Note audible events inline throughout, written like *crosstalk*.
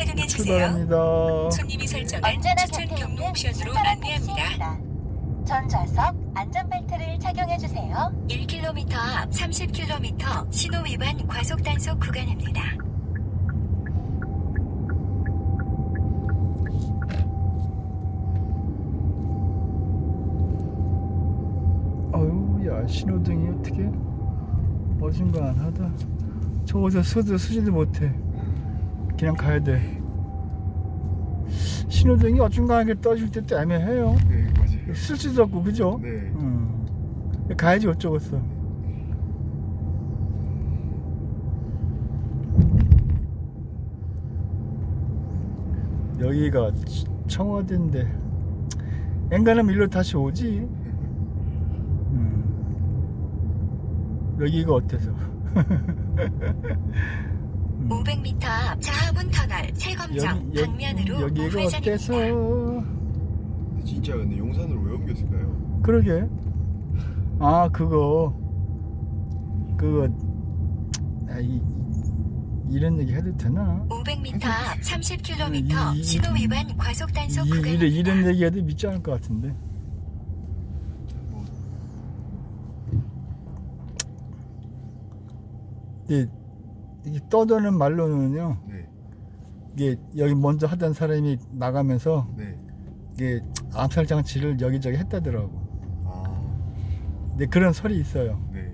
착용해 주세요. 출발합니다. 손님이 설정한 언제나 추천 곁에 경로 있는 옵션으로 안내합니다. 택시입니다. 전 좌석 안전벨트를 착용해 주세요. 1km 앞 30km 신호 위반 과속 단속 구간입니다. 어유, 야 신호등이 어떻게 어중간하다. 저기서 서도 쓰지도 못해. 그냥 가야 돼. 신호등이 어중간하게 떠줄 때도 애매해요. 네 맞아요. 쓸 수도 없고 그죠? 네. 음. 가야지 어쩌겠어. 여기가 치- 청와대인데 엔간하면 일로 다시 오지. 음. 여기가 어때서? *laughs* 500m 앞 자하문 터널 세검정 방면으로 여기가 어때서? 우회전입니다. 근데 진짜 근데 용산으로 왜 옮겼을까요? 그러게. 아 그거 그거 아, 이, 이런 얘기 해도 되나? 500m 앞 이- 30km 이- 신호 위반 과속 단속 이, 이런, 구간입니다. 이런 얘기 해도 믿지 않을 것 같은데. 뭐 이게, 이게 떠도는 말로는요. 네. 이게 여기 먼저 하던 사람이 나가면서 네. 이게 암살 장치를 여기저기 했다더라고. 아. 근데 그런 설이 있어요. 네.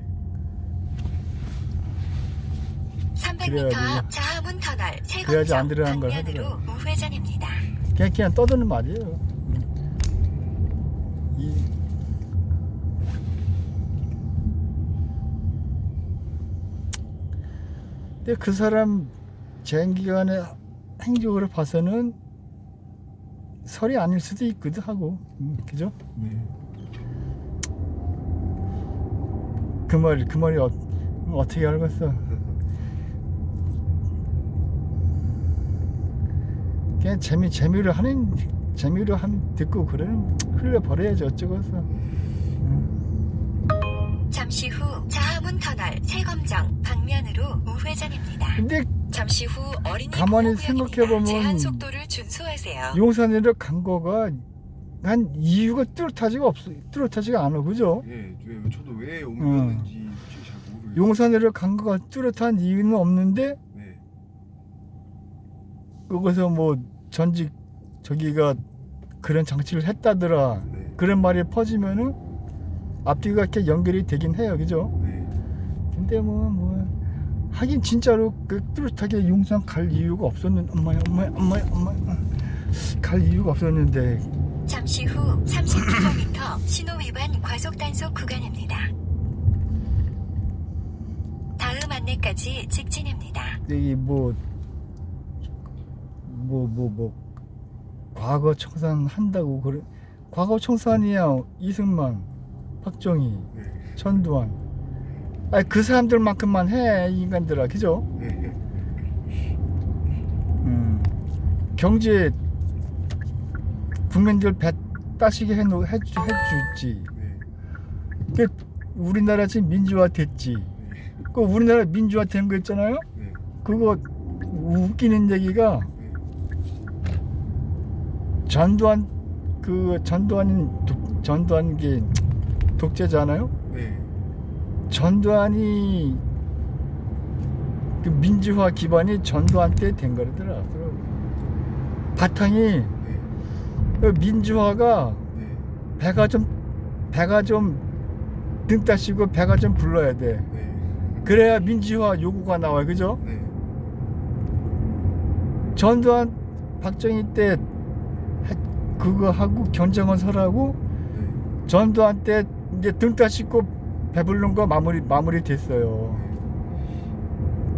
300m 그래야지- 앞 자하문 터널 그래야지 안 들어간 걸 하더라고요. 우회전입니다. 그냥 그냥 떠드는 말이에요. 이 근데 그 사람 재임기간의 행적으로 봐서는 설이 아닐 수도 있기도 하고, 음, 그죠? 네. 그 말, 그 말이 어, 어떻게 알겠어? 그냥 재미 재미로 하는 재미로 한 듣고 그러는 흘려 버려야지 어쩌겠어. 음. 잠시 후 자하문 터널 세검정 방면으로 우회전입니다. 근데 잠시 후 어린이 가만히. 생각해 보면 속도를 준수하세요. 용산으로 간 거가 한 이유가 뚜렷하지가 없어 뚜렷하지가 않아 그죠? 예, 왜- 저도 왜 옮겼는지 솔직히 잘 모르겠어요. 용산으로 간 거가 뚜렷한 이유는 없는데 네. 거기서 뭐 전직 저기가 그런 장치를 했다더라 네. 그런 말이 퍼지면은 앞뒤가 이렇게 연결이 되긴 해요 그죠? 네. 근데 뭐 뭐 하긴 진짜로 그 뚜렷하게 용산 갈 이유가 없었는 엄마야 엄마야 엄마야 엄마야 갈 이유가 없었는데 잠시 후 30km 신호 위반 과속 단속 구간입니다. 다음 안내까지 직진입니다. 여기 뭐뭐 뭐 뭐 과거 청산 한다고 그래 과거 청산이야 이승만 박정희 네. 전두환 아니 그 사람들만큼만 해이 인간들아 그죠? 네. 음, 경제 국민들 배 따시게 해놓 해주 해주지 네. 그 우리나라 지금 민주화 됐지 네. 그 우리나라 민주화 된 거 있잖아요 네. 그거 웃기는 얘기가 전두환 그 전두환인 독- 전두환 게 독재잖아요. 네. 전두환이 그 민주화 기반이 전두환 때 된 거더라. 바탕이 네. 그 민주화가 네. 배가 좀 배가 좀등 따시고 배가 좀 불러야 돼. 네. 그래야 민주화 요구가 나와, 그죠? 네. 전두환 박정희 때 하- 그거 하고 견정원 설하고 네. 전두환 때 이제 등 따시고 배부른 거 마무리 마무리 됐어요.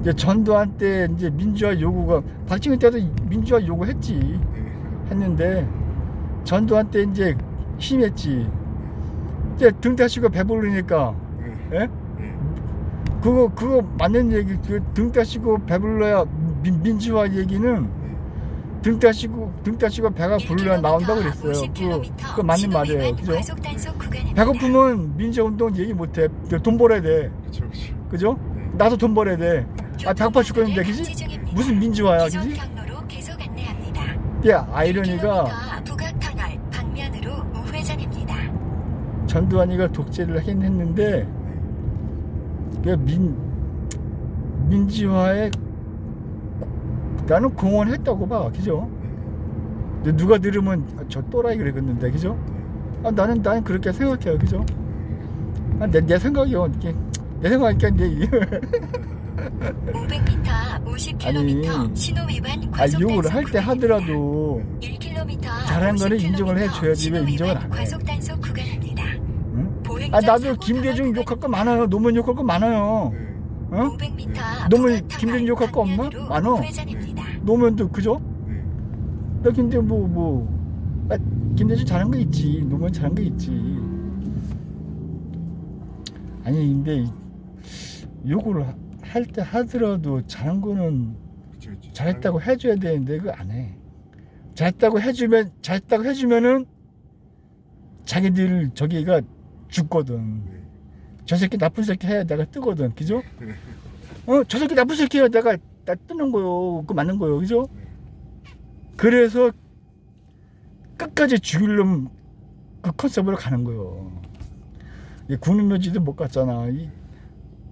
이제 전두환 때 이제 민주화 요구가 박정희 때도 민주화 요구했지 네. 했는데 전두환 때 이제 힘했지. 이제 등 따시고 배부르니까 네. 예? 네. 그거 그거 맞는 얘기 그 등 따시고 배불러야 민, 민주화 얘기는 네. 등 따시고 등 따시고 배가 불러야 나온다고 그랬어요. 그거 그거 맞는 말이에요. 그죠? 구간입니다. 배고프면 민주 운동 얘기 못 해. 돈 벌어야 돼. 그렇죠. 그렇죠. 그죠? 네. 나도 돈 벌어야 돼. 아 배고파 죽겠는데 그지? 무슨 민주화야 그지? 예, 아이러니가 1km 북악터널 방면으로 우회전입니다. 전두환이가 독재를 하긴 했는데 그 민 민지화에 나는 공헌했다고 봐, 그죠? 근데 누가 들으면 아, 저 또라이 그러겠는데, 그죠? 아, 나는 나는 그렇게 생각해요, 그죠? 아, 내, 내 생각이요, 이게 내 생각이니까 이제 500m 50km 아니, 신호 위반 아, 과속 욕을 단속 할때 구간입니다. 하더라도 1km 잘한 거는 50km 인정을 해줘야지 왜 인정을 안 해? 과속 단속 구간입니다. 응? 아 나도 김대중 욕할 거. 많아요, 노무현 욕할 거 많아요, 네. 어? 500m 너무 북악터널 김대중 욕할 거 없나? 많어. 노무현도 그죠? 네. 나 근데 뭐 뭐. 아, 김대중 잘한 거 있지. 노무현 잘한 거 있지. 아니 근데 이- 요거를 할 때 하더라도 잘한 거는 그쵸, 그쵸. 잘했다고 해줘야 되는데 그거 안 해. 잘했다고 해주면 잘했다고 해주면은 자기들 저기가 죽거든. 네. 저 새끼 나쁜 새끼 해야 내가 뜨거든, 그죠? 네. *laughs* 어, 저 새끼 나쁜 새끼야 내가 나 뜨는 거요, 그 맞는 거요, 그죠? 네. 그래서 끝까지 죽일 놈 그 컨셉으로 가는 거요. 이 국민묘지도 못 갔잖아. 이,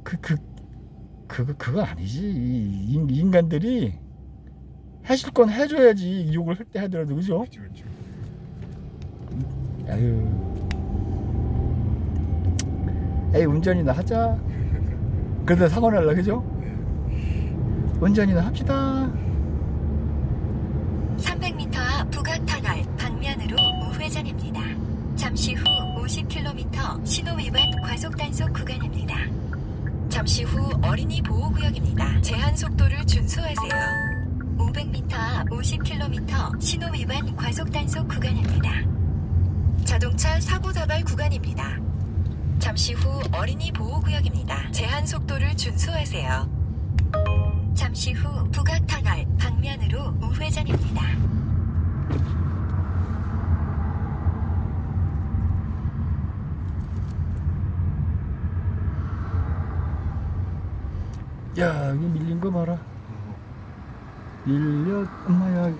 그, 그, 그거, 그거 아니지. 이 인- 인간들이 하실 건 해줘야지. 욕을 할 때 하더라도, 그죠? 그쵸, 그쵸. 아유. 에이, 운전이나 하자. 그러다 사고 날라, 그죠? 네. 운전이나 합시다. 300m 앞 북악터널 방면으로 우회전입니다. 잠시 후 50km 신호 위반 과속 단속 구간입니다. 잠시 후 어린이 보호구역입니다. 제한 속도를 준수하세요. 500m 앞 50km 신호 위반 과속 단속 구간입니다. 자동차 사고 다발 구간입니다. 잠시 후 어린이 보호구역입니다. 제한 속도를 준수하세요. 잠시 후 북악터널 방면으로 우회전입니다. 야, 여기 밀린 거 봐라. 밀려, 엄마야.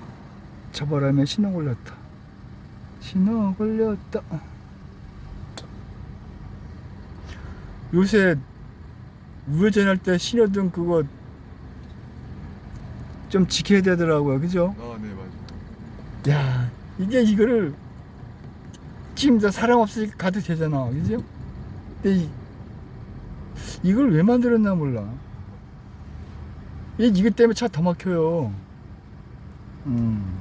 저 바람에 신호 걸렸다. 신호 걸렸다. 요새 우회전할 때 신호등 그거 좀 지켜야 되더라고요. 그죠? 아, 네, 맞아요. 야, 이게 이거를 지금 저 사람 없으니까 가도 되잖아. 그죠? 근데 이, 이걸 왜 만들었나 몰라. 이, 이것 때문에 차 더 막혀요. 음.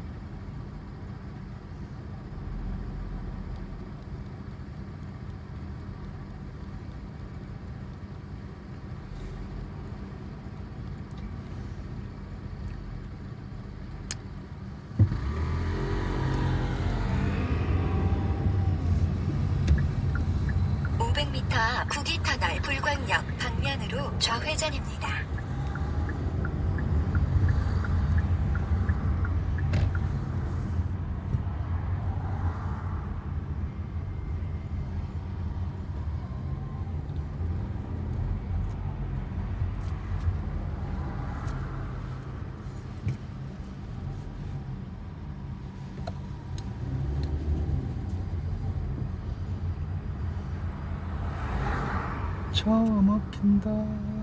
오 500m 구기터널 불광역 방면으로 좌회전입니다. 차 막힌다.